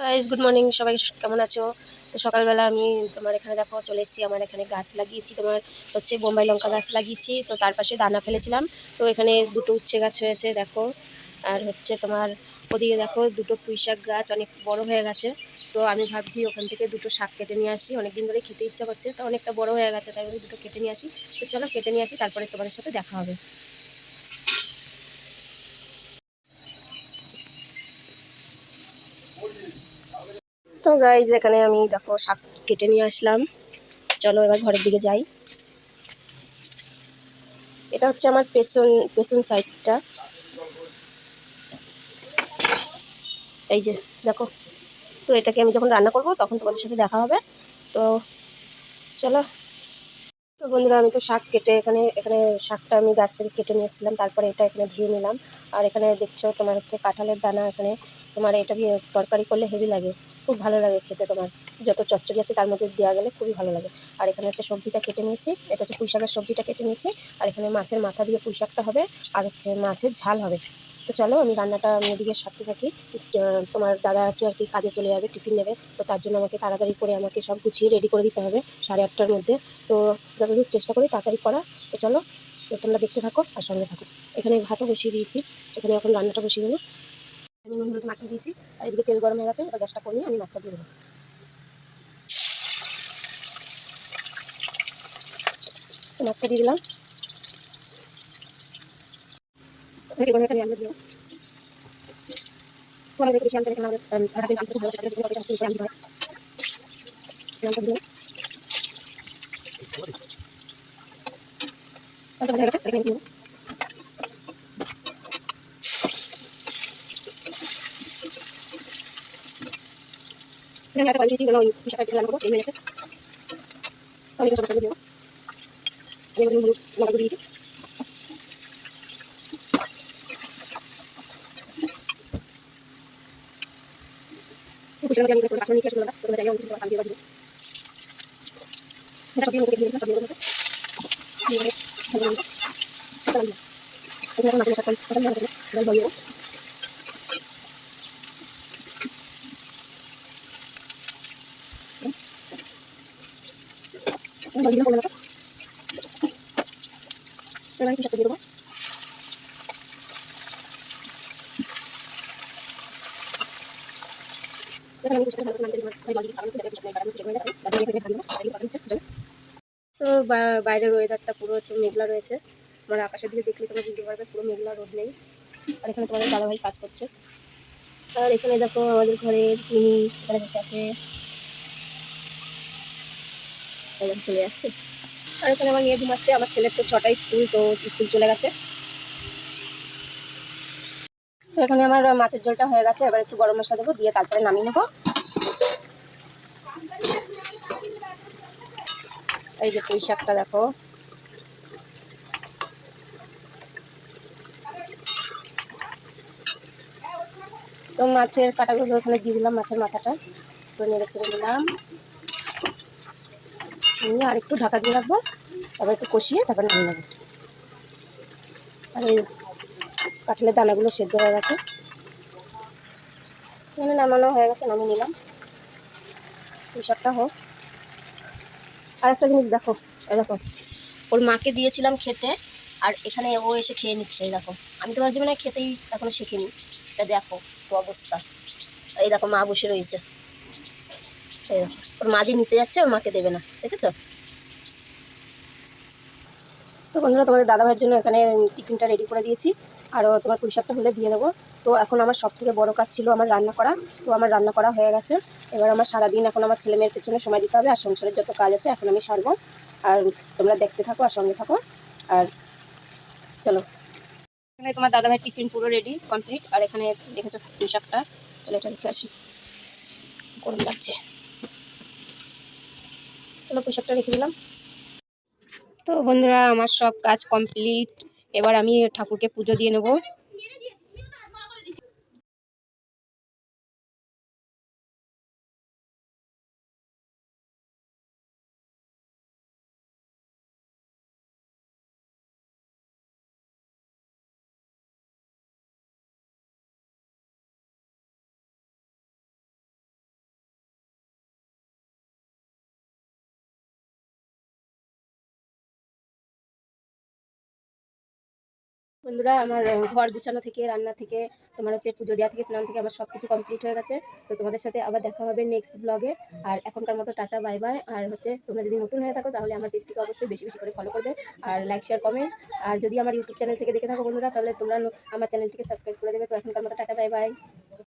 Guys good morning সবাই কেমন আছো? তো সকালবেলা আমি তোমার এখানে দেখো, চলে এসেছি, আমার এখানে গাছ লাগিয়েছি, তোমার হচ্ছে বোম্বাই লঙ্কা গাছ লাগিয়েছি, তো তার পাশে দানা ফেলেছিলাম। তো এখানে দুটো উচ্ছে গাছ হয়েছে, দেখো। আর হচ্ছে তোমার ওদিকে দেখো, দুটো পুঁইশাক গাছ অনেক বড় হয়ে গেছে। তো আমি ভাবছি ওখান থেকে দুটো শাক কেটে নিয়ে আসি অনেক দিন ধরে খেতে ইচ্ছা করছে, তো অনেকটা বড় হয়ে গেছে, তাই আমি দুটো কেটে নিয়ে আসি। তো চলো, কেটে নিয়ে আসি, তারপরে তোমাদের সাথে দেখা হবে। তো গাইজ এখানে আমি দেখো শাক কেটে নিয়ে আসলাম। চলো এবার ঘরের দিকে যাই। এটা হচ্ছে আমার পেছন পেছন সাইডটা এই যে, দেখো। তো এটাকে আমি যখন রান্না করব, তখন তোমাদের সাথে দেখা হবে। তো চলো। তো বন্ধুরা, আমি তো শাক কেটে এখানে এখানে শাকটা আমি গাছ থেকে কেটে নিয়ে এসেছিলাম। তারপরে এটা এখানে ধুয়ে নিলাম। আর এখানে দেখছ, তোমার হচ্ছে কাঁঠালের দানা এখানে। তোমার এটা তরকারি করলে হেভি লাগে। খুব ভালো লাগে খেতে তোমার। যত চচ্চড়ি আছে তার মধ্যে দেওয়া গেলে খুবই ভালো লাগে। আর এখানে হচ্ছে সবজিটা কেটে নিয়েছি, এটা হচ্ছে পুঁইশাকের সবজিটা কেটে নিয়েছি। আর এখানে মাছের মাথা দিয়ে পুঁইশাকটা হবে আর হচ্ছে মাছের ঝাল হবে। তো চলো আমি রান্নাটা আমি এদিকে সাথে থাকি। তোমার দাদা আছে আর কি, কাজে চলে যাবে, টিফিন নেবে। তো তার জন্য আমাকে তাড়াতাড়ি করে আমাকে সব গুছিয়ে রেডি করে দিতে হবে সাড়ে আটটার মধ্যে। তো যতদূর চেষ্টা করি তাড়াতাড়ি করা। তো চলো, তোমরা দেখতে থাকো আর সঙ্গে থাকো। এখানে ভাতও বসিয়ে দিয়েছি। এখানে এখন রান্নাটা বসিয়ে দেবো। আমি নুন হলুদ মাখিয়ে দিয়েছি, আর এদিকে তেল গরম হয়ে গেছে, এবার গ্যাসটা কমিয়ে আমি মাছটা দিয়ে দেবো। মাছটা দিয়ে দিলাম। এদিকে গরম হয়েছে আমি আলু দিলাম তো আমি বেশি আলু এখানে আমাদের আধা দিন আলু ভালো সাথে দিলাম আমি দিলাম লঙ্কা দিলাম লঙ্কা হয়ে গেছে এখানে দিয়ে দেবো। এখানে একটা কয়েক দিয়েছি যেন ওই পোশাকটা দিয়ে রান্না করব এই হয়েছে আমি সব সঙ্গে দেবো আমি এবার হলুদ লঙ্কা দিয়েছি পোশাকটা দিয়ে আমি করে কাঠুন নিয়েছি আসলে তো তোমরা জায়গায় কিছু কাজ দিয়ে দিও এটা সব দিয়ে মুখে দিয়ে দিলাম সব দিয়ে মুখে দিয়ে ভালো করে এটা দিয়ে এখানে মাছের সাথে এটা দিয়ে দেবো জল দিয়ে দেবো জল দিলাম পনেরো এবার আমি পোশাকটা দিয়ে দেবো এখানে আমি পোশাকটা ভালো করে নাড়তে দিলাম জল দিয়ে সাবান দিয়ে পোশাকটা বাড়ানো পোশাক হয়ে যাবে তারপরে জল তো? বাইরের ওয়েদারটা পুরো একটু মেঘলা রয়েছে। তোমার আকাশের দিকে দেখলে তোমরা বুঝতে পারবে, পুরো মেঘলা রোদ নেই। আর এখানে তোমাদের দাদাভাই কাজ করছে। আর এখানে দেখো আমাদের ঘরে মিনি এখানে বসে আছে। একদম চলে যাচ্ছে। আর ওখানে আমার মেয়ে ঘুমাচ্ছে, আমার ছেলের তো ছটায় স্কুল, তো স্কুল চলে গেছে। তো এখানে আমার মাছের ঝোলটা হয়ে গেছে, এবার একটু গরম মশলা দেবো, দিয়ে তারপরে নামিয়ে নেব। এই যে পুঁই শাকটা দেখো। তো মাছের কাটাগুলো ওখানে দিয়ে দিলাম, মাছের মাথাটা। তো নেড়ে চেড়ে দিলাম নিয়ে আর একটু ঢাকা দিয়ে রাখব। তারপর একটু কষিয়ে তারপর নামিয়ে নেব। আর এই কাঁঠালের দানাগুলো সেদ্ধ হয়ে গেছে। এখানে নামানো হয়ে গেছে, নামিয়ে নিলাম। শাকটা হোক। আর একটা জিনিস দেখো, এই দেখো। ওর মাকে দিয়েছিলাম খেতে, আর এখানে ও এসে খেয়ে নিচ্ছে, এই দেখো। আমি তো ভাবছি মানে খেতেই এখনও শিখিনি। এটা দেখো অবস্থা। এই দেখো মা বসে রয়েছে। ওর মা যে নিতে যাচ্ছে, ওর মাকে দেবে না, দেখেছ? তো বন্ধুরা, তোমাদের দাদাভাইয়ের জন্য এখানে টিফিনটা রেডি করে দিয়েছি, আর তোমার পুঁই শাকটা হলে দিয়ে দেবো। তো এখন আমার সব থেকে বড়ো কাজ ছিল আমার রান্না করা, তো আমার রান্না করা হয়ে গেছে। এবার আমার সারাদিন এখন আমার ছেলে মেয়ের পেছনে সময় দিতে হবে, আর সংসারের যত কাজ আছে এখন আমি সারবো। আর তোমরা দেখতে থাকো আর সঙ্গে থাকো। আর চলো। এখানে তোমার দাদাভাইয়ের টিফিন পুরো রেডি কমপ্লিট আর এখানে দেখেছ পুঁই শাকটা? চলো এটা রেখে আসি। গরম লাগছে। চলো পোশাকটা রেখে দিলাম। তো বন্ধুরা, আমার সব কাজ কমপ্লিট এবার আমি ঠাকুরকে পুজো দিয়ে নেব। বন্ধুরা, আমার ঘর গুছানো থেকে, রান্না থেকে, তোমার হচ্ছে পুজো দেওয়া থেকে, স্নান থেকে আমার সব কিছু কমপ্লিট হয়ে গেছে। তো তোমাদের সাথে আবার দেখা হবে নেক্সট ব্লগে আর এখনকার মতো টাটা বাই বাই আর হচ্ছে, তোমরা যদি নতুন হয়ে থাকো, তাহলে আমার পেজটিকে অবশ্যই বেশি বেশি করে ফলো করবে। আর লাইক শেয়ার কমেন্ট আর যদি আমার ইউটিউব চ্যানেল থেকে দেখে থাকো বন্ধুরা, তাহলে তোমরা আমার চ্যানেলটিকে সাবস্ক্রাইব করে দেবে। তো এখনকার মতো টাটা বাই বাই